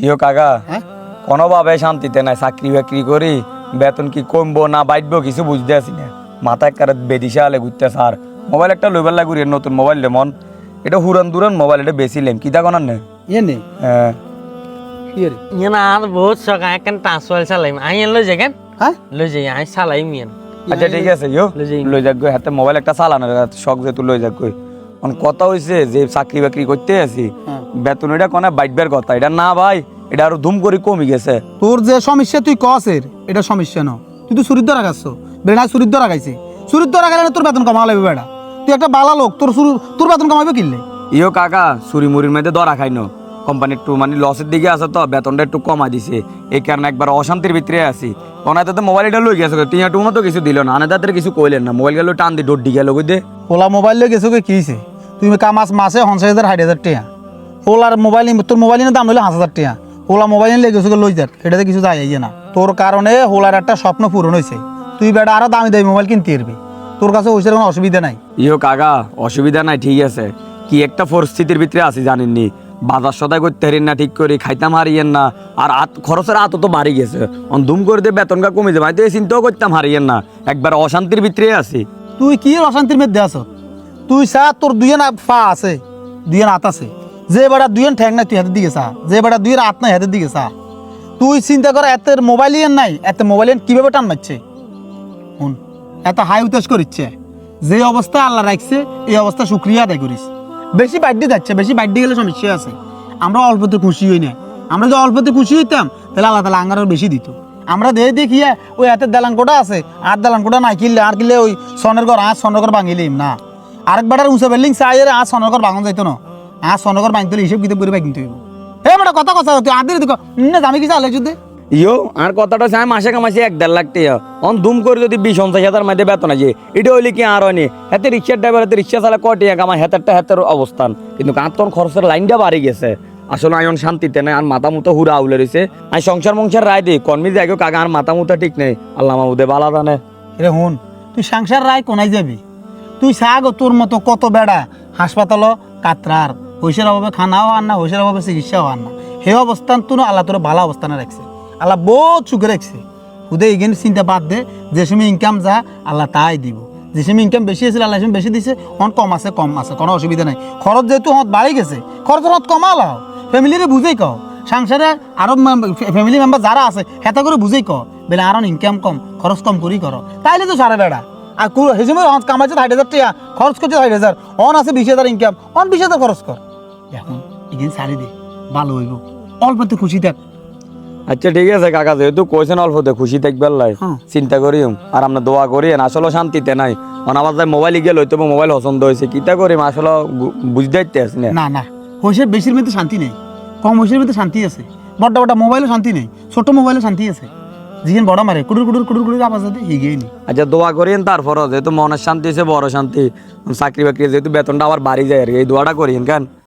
ইয়ো কাকা হ্যাঁ? কোনোভাবে শান্তিতে নাই চাকরি বাকরি করি বেতন কি কমবো না বাড়বো কিছু বুঝতে আসি না। মাথা একবারে বেদিশা আলে ঘুরতে স্যার মোবাইল একটা লইবার লাগুরি নতুন মোবাইল লেমন এটা হুরান দুরান মোবাইল এটা বেশি লেম কিতা কোনার নে? ইয়ে নেই হ্যাঁ। ইয়ে রে আর বহুত শখ আইকান ট্রান্সফার চালাইম আইন লই যাই হ্যাঁ? লই যাই আই চালাইম আচ্ছা ঠিক আছে ইয়ো। লই যাই। লই যাক গো হাতে মোবাইল একটা চালানোর শখ যেহেতু লই যাক অন কথা হইছে যে চাকরি বাকরি করতে আছি। হ্যাঁ। বেতন এটা কোনে বাইটবার কথা। এটা না ভাই এটা আরও ধুম করে কমে গেছে। তোর যে সমস্যা তুই কসের এটা সমস্যা ন। তুই তো চুরির ধরা গাছ বেড়া গাইছে চুরির ধরা গেলে তোর বেতন কমা লাগবে বেড়া। তুই একটা বালা লোক তোর চুরি তোর বেতন কমাবে কিনলে? ইয়ো কাকা চুরি মুড়ির মধ্যে ধরা খাই ন। কোম্পানি একটু মানে লসের দিকে আছে তো বেতনটা একটু কমা দিছে। এই কারণে একবার অশান্তির ভিতরে আছি। ওনাতে তো মোবাইলটা লই গেছে তিন টু মতো কিছু দিল না আনাদাদের কিছু কইলেন না। মোবাইল গেল টান দি ডোর গেল বুঝতে ওলা মোবাইল লয়ে গেছো কি হয়েছে তুই কামাস মাসে পঞ্চাশ হাজার ষাট হাজার টাকা ওলার মোবাইল তোর মোবাইলের দাম হইলে পাঁচ হাজার টাকা ওলা মোবাইল নিয়ে গেছো লই যাক এটাতে কিছু যায় না। তোর কারণে হোলার একটা স্বপ্ন পূরণ হয়েছে তুই বেটা আরও দামি দামি মোবাইল কিনতে পারবি। তোর কাছে ওইসের কোনো অসুবিধা নাই। ইয়ো কাকা অসুবিধা নাই ঠিক আছে। কি একটা পরিস্থিতির ভিতরে আছি জানেননি। বাজার সদাই করতে হারিয়েন না ঠিক করে খাইতাম হারিয়েন না। আর আত খরচের আত তো বাড়ি গেছে। অন দুম করে দিয়ে বেতনটা কমে যাবে। আমি তো এই চিন্তাও করতাম হারিয়েন না। একবার অশান্তির ভিতরে আছি। তুই কি অশান্তির মধ্যে আছ? তুই চা, তোর দুইজন পা আছে দুইজন হাত আছে। যে বেড়া দুইজন ঠ্যাং নাই, তুই হাতের দিকে চা। যে বেড়া দুইয়ের হাত নাই, হাতের দিকে চা। তুই চিন্তা কর, এত মোবাইল নাই, এত মোবাইল কীভাবে টান মারছে? শুন, এত হাই উতাস করিচ্ছে। যে অবস্থা আল্লাহ রাখছে, এই অবস্থা শুক্রিয়া আদায় করিস। বেশি বাড়তে যাচ্ছে, বেশি বাড়তে গেলে সমস্যা আছে। আমরা অল্পতে খুশি হই না। আমরা যদি অল্পতে খুশি হইতাম, তাহলে আল্লাহ তালা আঙ্গারও বেশি দিত। আমরা দেখে দেখি ওই হাতের দালান কোটা আছে, আর দালান কোটা নাই কিনলে, আর কিনলে ওই সনের ঘর, আর সনের ঘর ভাঙিলিম না। আরেক বেটার উঁচা বিল্ডিং চাই আর সনের ঘর ভাঙন যাইতো না। আর সনের ঘর ভাঙতে হিসেব কিতাব করে ভাঙতে হইব হে বেটা কথা কথা তুই আদির দিক না আমি কি চালে যদি? ইয়ো আর কথাটা আমি মাসে কামাসে এক দেড় লাখ টাকা অন দুম করে যদি বিশ পঞ্চাশ হাজার মধ্যে বেতন আছে এটা হইলে কি আর হয়নি হাতে রিক্সার ড্রাইভার হাতে রিক্সা চালা কয় টাকা আমার হাতেরটা হাতের অবস্থান কিন্তু কাঁতন খরচের লাইনটা বাড়ি গেছে। আসলে আয়ন শান্তিতে নাই আর মাথা মুতো হুরা আউলে রয়েছে আমি সংসার মংসার রায় দিই কর্মী যাই কাকা আর মাথা মুতো ঠিক নেই। আল্লাহ মাহমুদে বালা জানে। রে হুন তুই সংসার রায় কোনাই যাবি? তুই চাগ তোর মতো কত বেড়া। হাসপাতাল কাতরার। হইসের অভাবে খানাও আন না, হইসের অভাবে চিকিৎসাও আন না। সেই অবস্থান তুই আল্লাহ তোর ভালো অবস্থানে রাখছে। আল্লাহ বহুত সুখে রাখছে। হুদে এখানে চিন্তা বাদ দে, যে সময় ইনকাম যা, আল্লাহ তাই দিব। যে সময় ইনকাম বেশি আছিল আল্লাহ সময় বেশি দিছে, অন কম আছে কম আছে, কোনো অসুবিধা নাই। খরচ যেহেতু হত বাড়ি গেছে, খরচ হত কমালাও ফ্যামিলিরে বুঝেই কও। সংসারে আরও ফ্যামিলি মেম্বার যারা আছে, হেতা করে বুঝেই কও। বেলে আরও ইনকাম কম, খরচ কম করেই করো। তাইলে তো সারা বেড়া। আর সময় অন কামাইছে ষাট হাজার টাকা। খরচ করছে ষাট হাজার। অন আছে বিশ হাজার ইনকাম অন বিশ হাজার খরচ কর। এখন এদিন সারি দে ভালো হইব। অল্পতে খুশি থাক। আচ্ছা ঠিক আছে কাকা যেহেতু কইছেন অল্পতে খুশি থাকবার লাই হ্যাঁ। চিন্তা করিম। আর আমরা দোয়া করিয়েন আসলে শান্তিতে নাই। অনাবার যাই মোবাইল গেল হয়তো মোবাইল পছন্দ হয়েছে। কিতা করিম আসলে বুঝতে পারতে আসি না। না না। হইসের বেশির মধ্যে শান্তি নেই। কম হইসের মধ্যে শান্তি আছে। বড় বড় মোবাইলে শান্তি নেই। ছোট মোবাইলে শান্তি আছে। যিকেন বড় মারে, কুড়ুর কুড়ুর কুড়ুর কুড়ুর আওয়াজ আছে হিগেই আচ্ছা দোয়া করেন তারপর যেহেতু মনের শান্তি আছে বড় শান্তি চাকরি বাকরি, যেহেতু বেতনটা আবার বাড়ি যায় আর এই দোয়াটা করেন কেন?